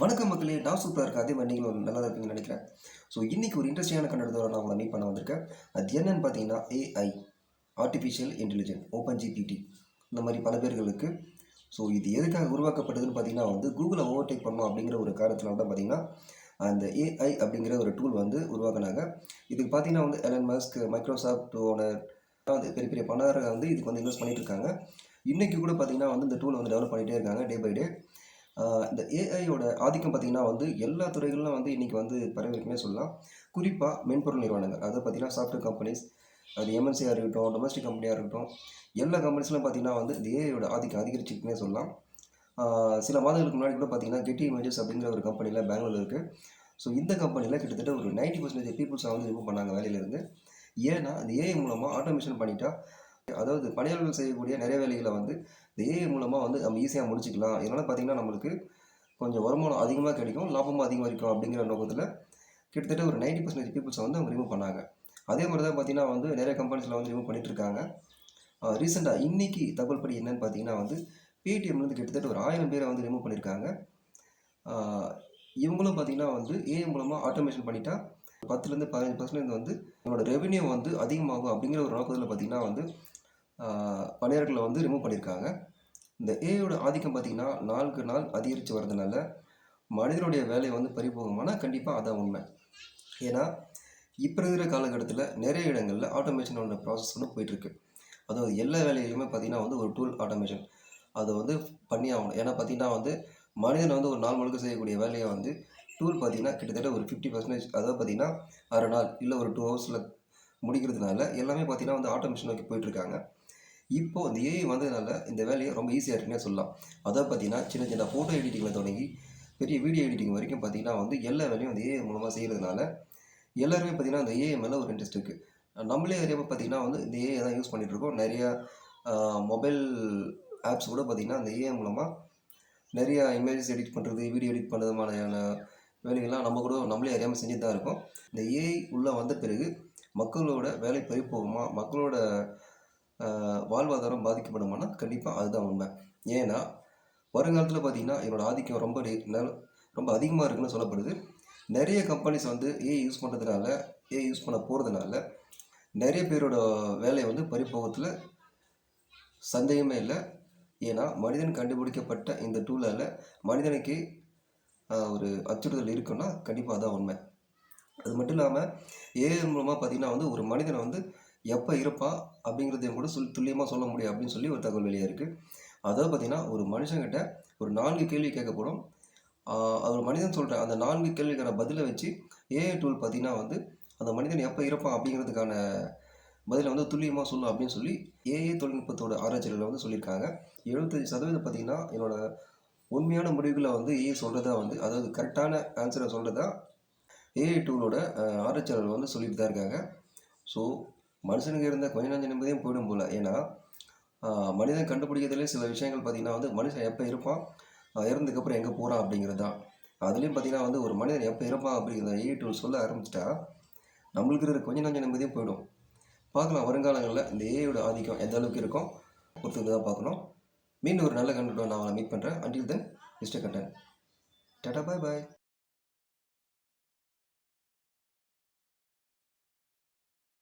வணக்கம் மக்களே நான் சூப்பராக இருக்கேன். அதே மாதிரி நீங்களும் நல்லா இருப்பீங்கன்னு நினைக்கிறேன். ஸோ இன்றைக்கி ஒரு இன்ட்ரெஸ்டிங்கான கண்டதோட நான் உங்களை மீட் பண்ண வந்திருக்கேன். அது என்னன்னு பார்த்தீங்கன்னா AI artificial intelligent open GPT இந்த மாதிரி பல பேர்களுக்கு ஸோ இது எதுக்காக உருவாக்கப்பட்டதுன்னு பார்த்தீங்கன்னா வந்து கூகுளை ஓவர்டேக் பண்ணணும் அப்படிங்கிற ஒரு காரணத்தினால தான் பார்த்தீங்கன்னா அந்த ஏஐ அப்படிங்கிற ஒரு டூல் வந்து உருவாக்குனாங்க. இதுக்கு பார்த்தீங்கன்னா வந்து எலன் மஸ்க் மைக்ரோசாஃப்ட் ஓனர் வந்து பெரிய பெரிய பணக்காரங்க வந்து இதுக்கு வந்து இன்வெஸ்ட் பண்ணிட்டு இருக்காங்க. இன்றைக்கி கூட பார்த்தீங்கன்னா வந்து இந்த டூலை வந்து டெவலப் பண்ணிகிட்டே இருக்காங்க டே பை டே இந்த ஏஐயோட ஆதிக்கம் பார்த்திங்கன்னா வந்து எல்லா துறைகளிலும் வந்து இன்றைக்கி வந்து பரவிருக்குன்னே சொல்லலாம். குறிப்பாக மென்பொருள் நிறுவனங்கள். அதை பார்த்திங்கன்னா சாஃப்ட்வேர் கம்பெனிஸ் அது எம்என்சியாக இருக்கட்டும் டொமஸ்டிக் கம்பெனியாக இருக்கட்டும் எல்லா கம்பெனிஸ்லாம் பார்த்திங்கன்னா வந்து இந்த ஏஐயோட ஆதிக்கம் அதிகரிச்சுக்குன்னே சொல்லலாம். சில மாதங்களுக்கு முன்னாடி கூட பார்த்திங்கன்னா கெட்டி இமேஜஸ் அப்படிங்கிற ஒரு கம்பெனியில் பெங்களூர் இருக்குது ஸோ இந்த கம்பெனியில் கிட்டத்தட்ட ஒரு நைன்ட்டி பர்சன்டேஜ் பீப்புள்ஸை வந்து ரிமூவ் பண்ணாங்க வேலையிலேருந்து. ஏன்னா இந்த ஏஐ மூலமாக ஆட்டோமேஷன் பண்ணிட்டா அதாவது பணியாளர்கள் செய்யக்கூடிய நிறைய வேலைகளை வந்து இந்த ஏஐ மூலமாக வந்து நம்ம ஈஸியாக முடிச்சுக்கலாம். இதனால் பார்த்திங்கன்னா நம்மளுக்கு கொஞ்சம் வருமானம் அதிகமாக கிடைக்கும் லாபமும் அதிகமாக இருக்கும் அப்படிங்கிற நோக்கத்தில் கிட்டத்தட்ட ஒரு நைன்டி பர்சன்டேஜ் பீப்புள்ஸை வந்து அவங்க ரிமூவ் பண்ணாங்க. அதே மாதிரி தான் பார்த்திங்கன்னா வந்து நிறைய கம்பெனிஸில் வந்து ரிமூவ் பண்ணிகிட்ருக்காங்க இருக்காங்க. ரீசெண்டாக இன்றைக்கி தகவல் படி என்னன்னு பார்த்தீங்கன்னா வந்து பேடிஎம்லேருந்து கிட்டத்தட்ட ஒரு ஆயிரம் பேரை வந்து ரிமூவ் பண்ணியிருக்காங்க இவங்களும் பார்த்தீங்கன்னா வந்து ஏஐ மூலமாக ஆட்டோமேஷன் பண்ணிட்டா பத்துலேருந்து பதினஞ்சு பர்சன்டேஜ் வந்து என்னோடய ரெவென்யூ வந்து அதிகமாகும் அப்படிங்கிற ஒரு நோக்கத்தில் பார்த்திங்கன்னா வந்து பணியாளர்களை வந்து ரிமூவ் பண்ணியிருக்காங்க. இந்த ஏஐயோட ஆதிக்கம் பார்த்தீங்கன்னா நாளுக்கு நாள் அதிகரித்து வர்றதுனால மனிதனுடைய வேலையை வந்து பறிபோகுமானா கண்டிப்பாக அதான் உண்மை. ஏன்னா இப்போ இருக்கிற காலகட்டத்தில் நிறைய இடங்களில் ஆட்டோமேஷனோட ப்ராசஸ் வந்து போயிட்டுருக்கு. அதாவது எல்லா வேலையிலுமே பார்த்திங்கன்னா வந்து ஒரு டூல் ஆட்டோமேஷன் அதை வந்து பண்ணி ஆகணும். ஏன்னா பார்த்தீங்கன்னா வந்து மனிதன் வந்து ஒரு நாள் முழுக்க செய்யக்கூடிய வேலையை வந்து டூல் பார்த்தீங்கன்னா கிட்டத்தட்ட ஒரு ஃபிஃப்டி பர்சன்டேஜ் அதாவது பார்த்தீங்கன்னா அரை நாள் இல்லை ஒரு டூ ஹவர்ஸில் முடிக்கிறதுனால எல்லாமே பார்த்திங்கன்னா வந்து ஆட்டோமேஷன் நோக்கி போயிட்டுருக்காங்க. இப்போ இந்த ஏஐ வந்ததுனால இந்த வேலையை ரொம்ப ஈஸியாக இருக்குன்னே சொல்லலாம். அதாவது பார்த்தீங்கன்னா சின்ன சின்ன ஃபோட்டோ எடிட்டிங்கில் தொடங்கி பெரிய வீடியோ எடிட்டிங் வரைக்கும் பார்த்தீங்கன்னா வந்து எல்லா வேலையும் அந்த ஏஐ மூலமாக செய்கிறதுனால எல்லாருமே பார்த்தீங்கன்னா அந்த ஏஐ மேலே ஒரு இன்ட்ரெஸ்ட் இருக்குது நம்மளே அறியாமல் பார்த்தீங்கன்னா வந்து இந்த ஏஐ தான் யூஸ் பண்ணிகிட்ருக்கோம் இருக்கோம். மொபைல் ஆப்ஸ் கூட பார்த்தீங்கன்னா அந்த ஏஐ மூலமாக நிறையா இமேஜஸ் எடிட் பண்ணுறது வீடியோ எடிட் பண்ணுறது மாதிரியான வேலைகள்லாம் நம்ம கூட நம்மளே அறியாமல் செஞ்சுட்டு தான் இருக்கோம். இந்த ஏஐ உள்ளே வந்த பிறகு மக்களோட வேலை பறி போகுமா மக்களோட வாழ்வாதாரம் பாதிக்கப்படுமானால் கண்டிப்பாக அதுதான் உண்மை. ஏன்னா வருங்காலத்தில் பார்த்தீங்கன்னா என்னோட ஆதிக்கம் ரொம்ப ரொம்ப அதிகமாக இருக்குன்னு சொல்லப்படுது. நிறைய கம்பெனிஸ் வந்து ஏ யூஸ் பண்ணுறதுனால ஏ யூஸ் பண்ண போகிறதுனால நிறைய பேரோட வேலையை வந்து பறிப்போகத்தில் சந்தேகமே இல்லை. ஏன்னா மனிதன் கண்டுபிடிக்கப்பட்ட இந்த டூலால் மனிதனுக்கு ஒரு அச்சுறுத்தல் இருக்குன்னா கண்டிப்பாக அதான் உண்மை. அது மட்டும் இல்லாமல் ஏஐ மூலமாக பார்த்தீங்கன்னா வந்து ஒரு மனிதனை வந்து எப்போ இருப்பான் அப்படிங்கிறதையும் கூட சொல் துல்லியமாக சொல்ல முடியும் அப்படின்னு சொல்லி ஒரு தகவல் வெளியே இருக்குது அதாவது பார்த்தீங்கன்னா ஒரு மனுஷங்கிட்ட ஒரு நான்கு கேள்வி கேட்கப்படும். அவர் அது ஒரு மனிதன் சொல்கிற அந்த நான்கு கேள்விக்கான பதிலை வச்சு ஏஐ டூல் பார்த்தீங்கன்னா வந்து அந்த மனிதன் எப்போ இருப்பான் அப்படிங்கிறதுக்கான பதிலை வந்து துல்லியமாக சொல்லும் அப்படின்னு சொல்லி ஏஐ தொழில்நுட்பத்தோட ஆராய்ச்சிகளில் வந்து சொல்லியிருக்காங்க. எழுபத்தஞ்சு சதவீதம் பார்த்தீங்கன்னா என்னோட உண்மையான முடிவுகளை வந்து ஏஐ சொல்கிறதா வந்து அதாவது கரெக்டான ஆன்சரை சொல்கிறதா ஏஐ டூலோட ஆராய்ச்சியாளர்கள் வந்து சொல்லிட்டு தான் இருக்காங்க. ஸோ மனுஷனுக்கு இருந்த கொஞ்ச நஞ்ச நிம்மதியும் போயிடும் போல். ஏன்னா மனிதன் கண்டுபிடிக்கிறதுலே சில விஷயங்கள் பார்த்தீங்கன்னா வந்து மனுஷன் எப்போ இருப்பான்? இறந்ததுக்கப்புறம் எங்கே போகிறான் அப்படிங்கிறது தான் அதுலேயும் பார்த்தீங்கன்னா வந்து ஒரு மனிதன் எப்போ இருப்பான் அப்படிங்கிறத ஏஐ டூல் சொல்ல ஆரம்பிச்சிட்டா நம்மளுக்கு இருக்கிற கொஞ்ச நஞ்ச நிம்மதியும் போயிடும். பார்க்கலாம் வருங்காலங்களில் இந்த ஏஐயோட ஆதிக்கம் எந்த அளவுக்கு இருக்கும்? பொறுத்து தான் பார்க்கணும். மீண்டும் ஒரு நல்ல கண்டென்ட் நான் அவளை மீட் பண்ணுறேன் அண்டில் தென் மிஸ்டர் கண்டன் டாடா பாய் பாய்